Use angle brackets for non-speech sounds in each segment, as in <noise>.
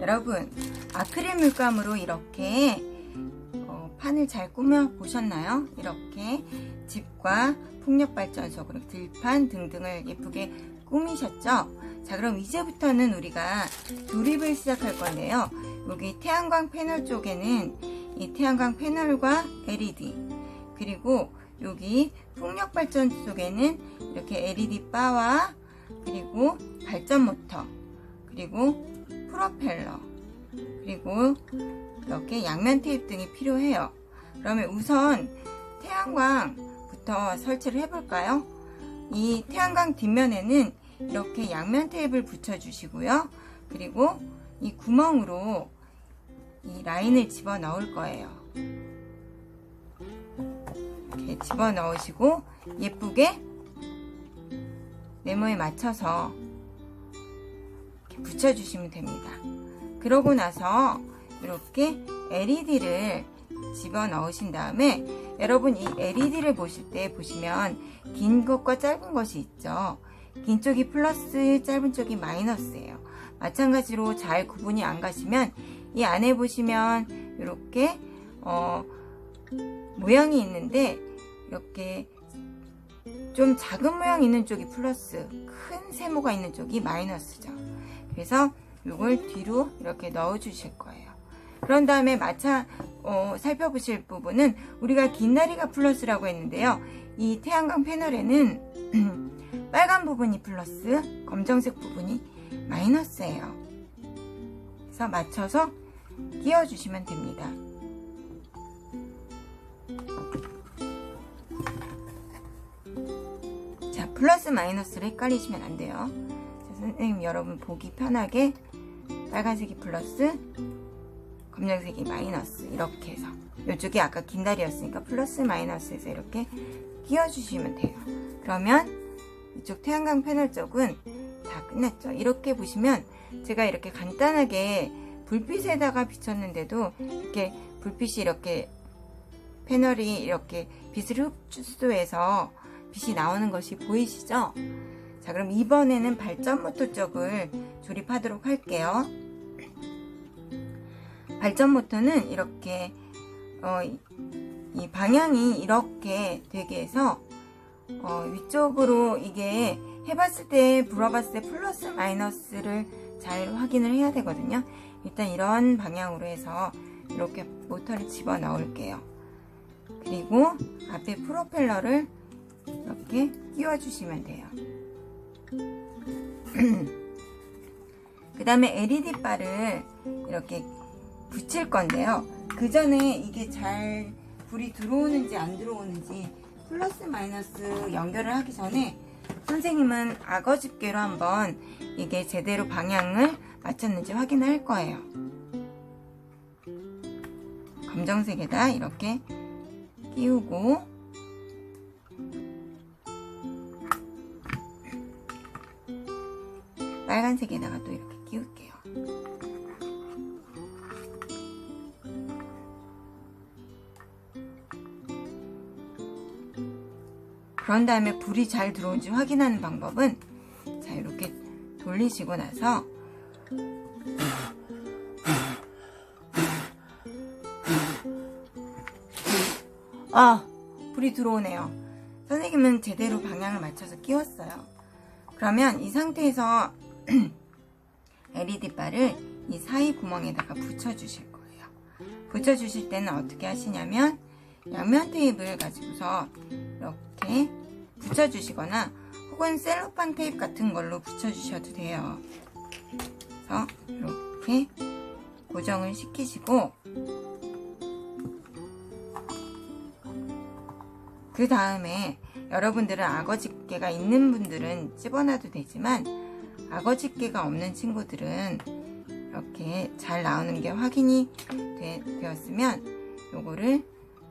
여러분 아크릴 물감으로 이렇게 어, 판을 잘 꾸며 보셨나요? 이렇게 집과 풍력발전소 그리고 들판 등등을 예쁘게 꾸미셨죠? 자 그럼 이제부터는 우리가 조립을 시작할 건데요. 여기 태양광 패널 쪽에는 이 태양광 패널과 LED 그리고 여기 풍력발전 쪽에는 이렇게 LED 바와 그리고 발전 모터 그리고 프로펠러 그리고 이렇게 양면 테이프 등이 필요해요. 그러면 우선 태양광부터 설치를 해볼까요? 이 태양광 뒷면에는 이렇게 양면 테이프를 붙여주시고요. 그리고 이 구멍으로 이 라인을 집어 넣을 거예요. 이렇게 집어 넣으시고 예쁘게 네모에 맞춰서 붙여주시면 됩니다. 그러고 나서 이렇게 LED를 집어 넣으신 다음에 여러분 이 LED를 보실 때 보시면 긴 것과 짧은 것이 있죠. 긴 쪽이 플러스, 짧은 쪽이 마이너스예요. 마찬가지로 잘 구분이 안 가시면 이 안에 보시면 이렇게 어, 모양이 있는데 이렇게 좀 작은 모양 있는 쪽이 플러스, 큰 세모가 있는 쪽이 마이너스죠. 그래서 이걸 뒤로 이렇게 넣어 주실 거예요. 그런 다음에 마차 어, 살펴보실 부분은 우리가 긴 다리가 플러스라고 했는데요. 이 태양광 패널에는 <clears throat> 빨간 부분이 플러스, 검정색 부분이 마이너스예요. 그래서 맞춰서 끼워 주시면 됩니다. 자, 플러스 마이너스를 헷갈리시면 안 돼요. 자, 선생님 여러분 보기 편하게 빨간색이 플러스, 검정색이 마이너스 이렇게 해서 이쪽이 아까 긴 다리였으니까 플러스 마이너스에서 이렇게 끼워주시면 돼요. 그러면 이쪽 태양광 패널 쪽은 다 끝났죠. 이렇게 보시면 제가 이렇게 간단하게 불빛에다가 비쳤는데도 이렇게 불빛이 이렇게 패널이 이렇게 빛을 흡수해서 빛이 나오는 것이 보이시죠? 자, 그럼 이번에는 발전 모터 쪽을 조립하도록 할게요. 발전 모터는 이렇게 어, 이- 이 방향이 이렇게 되게 해서 어, 위쪽으로 이게 해봤을 때 불어봤을 때 플러스 마이너스를 잘 확인을 해야 되거든요. 일단 이런 방향으로 해서 이렇게 모터를 집어 넣을게요. 그리고 앞에 프로펠러를 이렇게 끼워 주시면 돼요. 그 다음에 LED 바를 이렇게 붙일 건데요. 그 전에 이게 잘 불이 들어오는지 안 들어오는지 플러스 마이너스 연결을 하기 전에 선생님은 악어 집게로 한번 이게 제대로 방향을 맞췄는지 확인할 거예요. 검정색에다 이렇게 끼우고 빨간색에다가 또 이렇게 끼울게요. 그런 다음에 불이 잘 들어온지 확인하는 방법은 자 이렇게 돌리시고 나서 아 불이 들어오네요 선생님은 제대로 방향을 맞춰서 끼웠어요 그러면 이 상태에서 <clears throat> LED 바를 이 사이 구멍에다가 붙여 주실 거예요 붙여 주실 때는 어떻게 하시냐면 양면 테이프를 가지고서 이렇게 붙여주시거나 혹은 셀로판 테이프 같은 걸로 붙여주셔도 돼요. 그래서 이렇게 고정을 시키시고 그 다음에 여러분들은 악어 집게가 있는 분들은 집어놔도 되지만 악어 집게가 없는 친구들은 이렇게 잘 나오는 게 확인이 되, 되었으면 요거를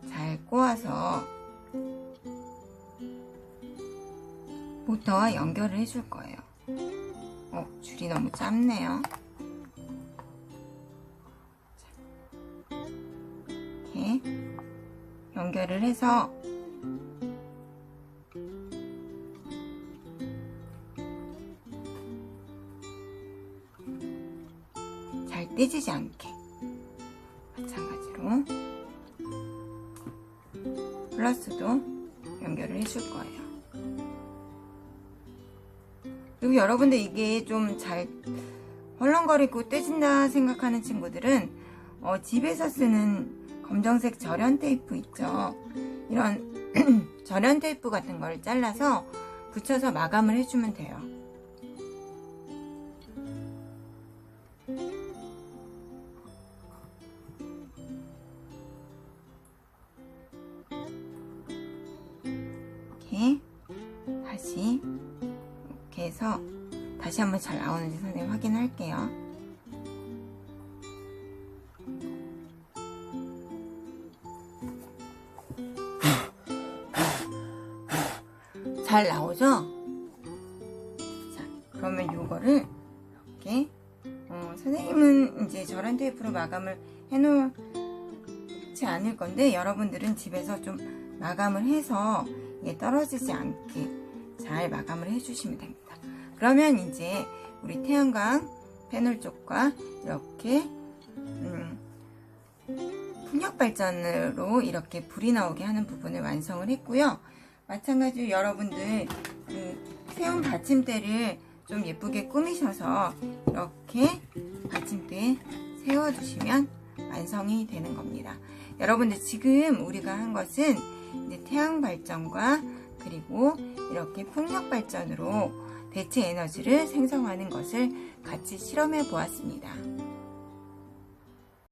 잘 꼬아서 모터와 연결을 해줄 거예요. 어, 줄이 너무 짧네요. 자, 이렇게 연결을 해서 잘잘 떼지지 않게 마찬가지로 플러스도 연결을 해줄 거예요. 그리고 여러분들 이게 좀 잘 헐렁거리고 떼진다 생각하는 친구들은 어, 집에서 쓰는 검정색 절연 테이프 있죠. 이런 <clears throat> 절연 테이프 같은 걸 잘라서 붙여서 마감을 해주면 돼요. 다시 이렇게 해서 다시 한번 잘 나오는지 선생님 확인할게요. 잘 나오죠? 자, 그러면 요거를 이렇게 어, 선생님은 이제 절연 테이프로 마감을 해놓지 않을 건데 여러분들은 집에서 좀 마감을 해서 이게 떨어지지 않게 잘 마감을 해주시면 됩니다. 그러면 이제 우리 태양광 패널 쪽과 이렇게 음, 풍력 발전으로 이렇게 불이 나오게 하는 부분을 완성을 했고요. 마찬가지로 여러분들 그 세운 받침대를 좀 예쁘게 꾸미셔서 이렇게 받침대에 세워두시면 완성이 되는 겁니다. 여러분들 지금 우리가 한 것은 태양 발전과 그리고 이렇게 풍력 발전으로 대체 에너지를 생성하는 것을 같이 실험해 보았습니다.